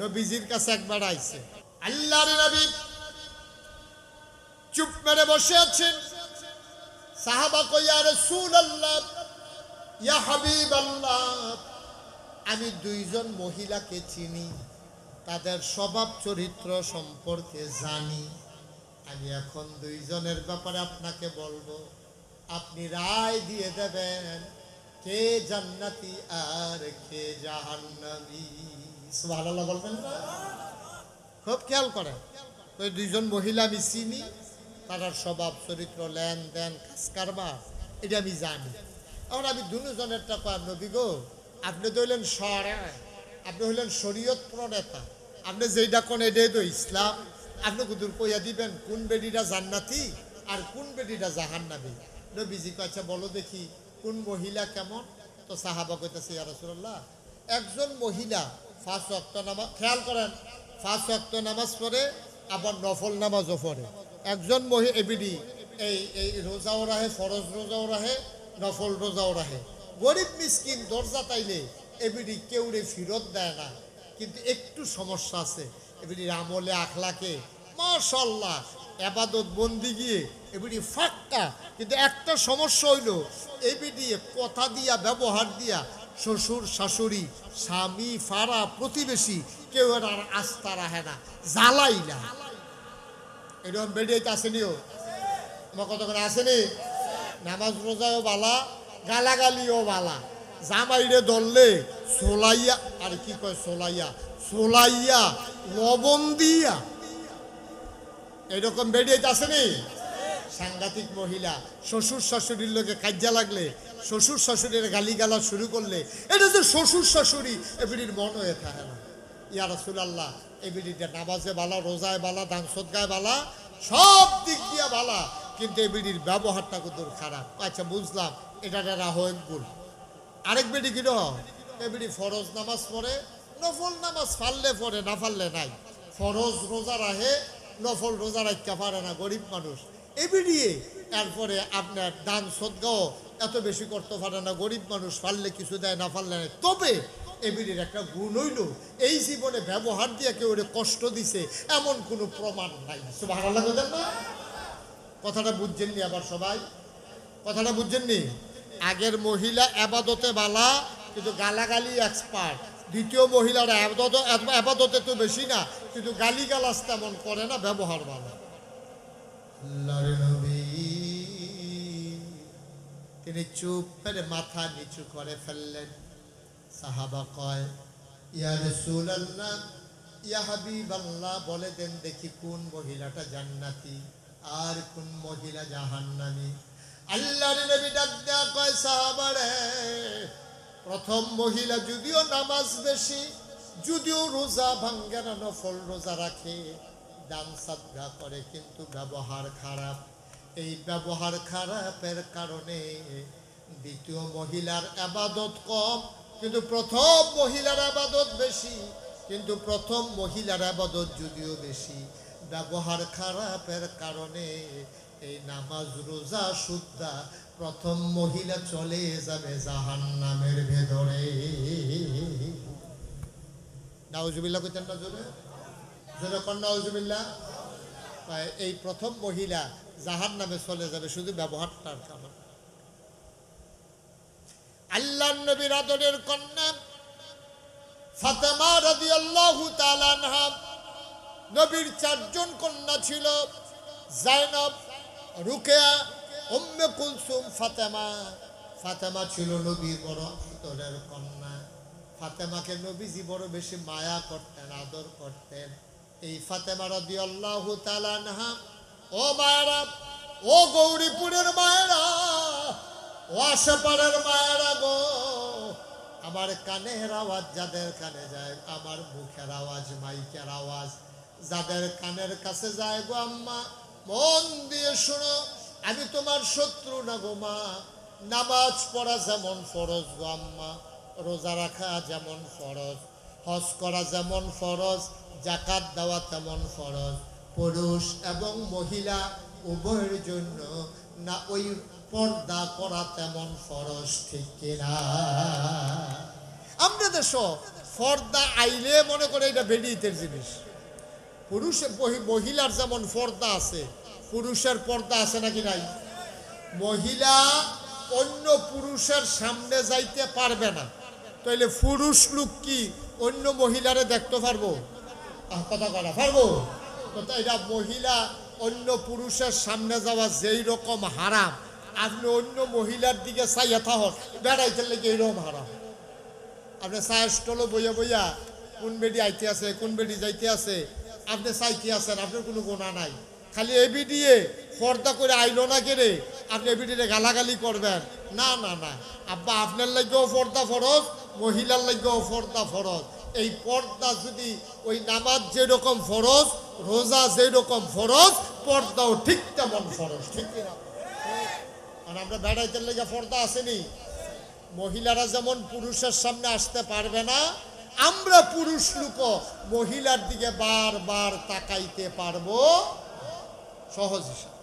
নবীজির কাছে একবার আইছে। আল্লাহর নবী চুপ মেরে বসে আছেন। সাহাবা কইয়া রসুল আল্লাহ ইয়া হাবিব আল্লাহ আমি দুইজন মহিলাকে চিনি, তাদের স্বভাব চরিত্র সম্পর্কে জানি। আমি এখন দুইজনের ব্যাপারে আপনাকে বলব, আপনি রায় দিয়ে দেবেন, কে জান্নাতি আর কে জাহান্নামী? খুব খেয়াল করেন। ওই দুইজন মহিলা আমি চিনি তার স্বভাব, চরিত্র, লেনদেন কাজ কারবার এটা আমি জানি। এখন আমি দুজনেরটা কয়, নবী গো, আপনি তো হইলেন সরা, আপনি হইলেন শরীয়ত প্রণেতা আপনি যেইটা কোন এটাই তো ইসলাম আপনি কুদুর কইয়া দিবেন, কোন বেডিটা জান্নাতি আর কোন বেডিটা জাহান্নাবি নবীজি আচ্ছা বলো দেখি, কোন মহিলা কেমন? তো সাহাবা কইতেছে, ইয়া একজন মহিলা ফাঁস অক্ত নামাজ, খেয়াল করেন ফাঁস অক্ত নামাজ পড়ে, আবার নফল নামাজও পড়ে। একজন মহি এবিডি, এই এই রোজাও রাহে, ফরজ রোজাও রাহে, নফল রোজাও রাহে। গরিব মিসকিন দরজা তাইলে এবিডি কেউরে ফিরত দেয় না। কিন্তু একটু সমস্যা আছে। এবিডির আমলে আখলাকে মাশাল্লাহ এবাদত বন্দি গিয়ে এবিডি ফাঁকা কিন্তু একটা সমস্যা হইল, এবিডি কথা দিয়া, ব্যবহার দিয়া শ্বশুর, শাশুড়ি, স্বামী ফাড়া প্রতিবেশী, কেউ আর আস্থা রাখে না, জ্বালাই না। এরকম বেরিয়েতে আসেনিও আমার কত করে আসেনি নামাজ রোজাও বালা, গালাগালিও বালা। জামাইরে দললে সোলাইয়া, আর কি কয় সোলাইয়া? সোলাইয়া, লবণ দিয়া। এরকম বেরিয়েতে আসেনি সাংঘাতিক মহিলা, শ্বশুর, শাশুড়ির লোকে কাজ্যা লাগলে শ্বশুর শাশুড়ির গালি গালা শুরু করলে, এটা যে শ্বশুর শাশুড়ি এবিডির মন হয়ে থাকে না। ইয়া রাসূলুল্লাহ এবিডিটা নামাজে বালা, রোজায় বালা, দান সদগায় বালা, সব দিক দিয়া বালা, কিন্তু এবিডির ব্যবহারটা কত খারাপ। আচ্ছা বুঝলাম, এটা রাহয়ের গুণ। আরেক বেডি কি এবিডি ফরজ নামাজ পড়ে, নফল নামাজ ফাললে পড়ে, না ফাললে নাই। ফরজ রোজা রাহে নফল রোজা রাখতে পারে না গরিব মানুষ। এবিডিয়ে তারপরে আপনার দান সদ্গাও এত বেশি করতে পারে না, গরিব মানুষ ফাললে কিছু দেয়, না ফাললে নাই। তবে এবিডির একটা গুণ হইল, এই জীবনে ব্যবহার দিয়ে কেউ কষ্ট দিছে, এমন কোনো প্রমাণ নাই। ভালো লাগে না? কথাটা বুঝছেননি আবার সবাই? কথাটা বুঝছেননি আগের মহিলা আবাদতে বালা, কিন্তু গালাগালি এক্সপার্ট দ্বিতীয় মহিলার আবাদত তো বেশি না, কিন্তু গালি গালাস তেমন করে না, ব্যবহার নবী তিনি চুপ করে মাথা নিচু করে ফেললেন। সাহাবা কয়, ইয়া রাসূলুল্লাহ, ইয়া হাবিবাল্লাহ, বলে দেন দেখি কোন মহিলাটা জান্নাতি, আর কোন মহিলা জাহান্নামী। আল্লাহর নবী ডাক দেয়া কয় প্রথম মহিলা যদিও নামাজ বেশি, যদিও রোজা ভাঙ্গে না, নফল রোজা রাখে, দান সাদগা করে, কিন্তু ব্যবহার খারাপ। এই ব্যবহার খারাপের কারণে দ্বিতীয় মহিলার আবাদত কম, কিন্তু প্রথম মহিলার আবাদত বেশি, কিন্তু প্রথম মহিলার আবাদত যদিও বেশি। ব্যবহার খারাপের কারণে এই নামাজ, রোজা, সুদ্ধা প্রথম মহিলা চলে যাবে জাহান নামের ভেতরে। নাউজুবিল্লাহ কইতেন না জোরে? জোরে তাই এই প্রথম মহিলা জাহান নামে চলে যাবে, শুধু ব্যবহারটার কারণে। আল্লাহ নবীর আদরের কন্যা আনহা, নবীর চারজন কন্যা ছিল ফাতেমা। আদরের কন্যা। ফাতেমাকে নবীজি বড় বেশি মায়া করতেন, আদর করতেন। এই ফাতেমা রাদিয়াল্লাহু তাআলা আনহা, ও মায়েরা, ও গৌরীপুরের মায়েরা, ও আশেপাড়ের মায়েরা গো, আমার কানের আওয়াজ যাদের কানে যায়, আমার মুখের আওয়াজ, মাইকের আওয়াজ যাদের কানের কাছে যায় গো আম্মা, মন দিয়ে শোনো, আমি তোমার শত্রু না গো মা, নামাজ পড়া যেমন ফরজ গো আম্মা, রোজা রাখা যেমন ফরজ হজ করা যেমন ফরজ জাকাত দেওয়া তেমন ফরজ। পুরুষ এবং মহিলা উভয়ের জন্য না, ওই পর্দা করা তেমন ফরজ, ঠিক কিনা? আমরা দেশ ফর্দা আইলে মনে করে এটা বেডিতের জিনিস। পুরুষ মহিলার যেমন পর্দা আছে, পুরুষের পর্দা আছে নাকি নাই? মহিলা অন্য পুরুষের সামনে যাইতে পারবে না। তাইলে পুরুষ লোক কি? অন্য মহিলারে দেখতে পারব। কথা করা পারব? এটা মহিলা অন্য পুরুষের সামনে যাওয়া যেই রকম হারাম, আপনি অন্য মহিলার দিকে চাইয়া থাক বেড়াইতে লেগে এইরকম হারাম। আপনি চায়ের স্টলে বইয়া বইয়া, কোন বেডি আইতে আছে, কোন বেডি যাইতে আছে, আপনি চাইতে আছেন, আপনার কোনো গোনা নাই। খালি এবি দিয়ে পর্দা করে আইলো না কেড়ে আপনি এবিডিরে গালাগালি করবেন। না না না। আব্বা, আপনার লাগেও পর্দা ফরজ মহিলার লাগেও পর্দা ফরজ। এই পর্দা যদি ওই নামাজ যেরকম ফরজ, রোজা যেরকম ফরজ, পর্দাও ঠিক তেমন ফরজ, ঠিক আর আমরা বেড়াইতে লেগে পর্দা আসেনি। মহিলারা যেমন পুরুষের সামনে আসতে পারবে না, আমরা পুরুষ লোক মহিলার দিকে বারবার তাকাইতে পারব। সহজ হিসাব।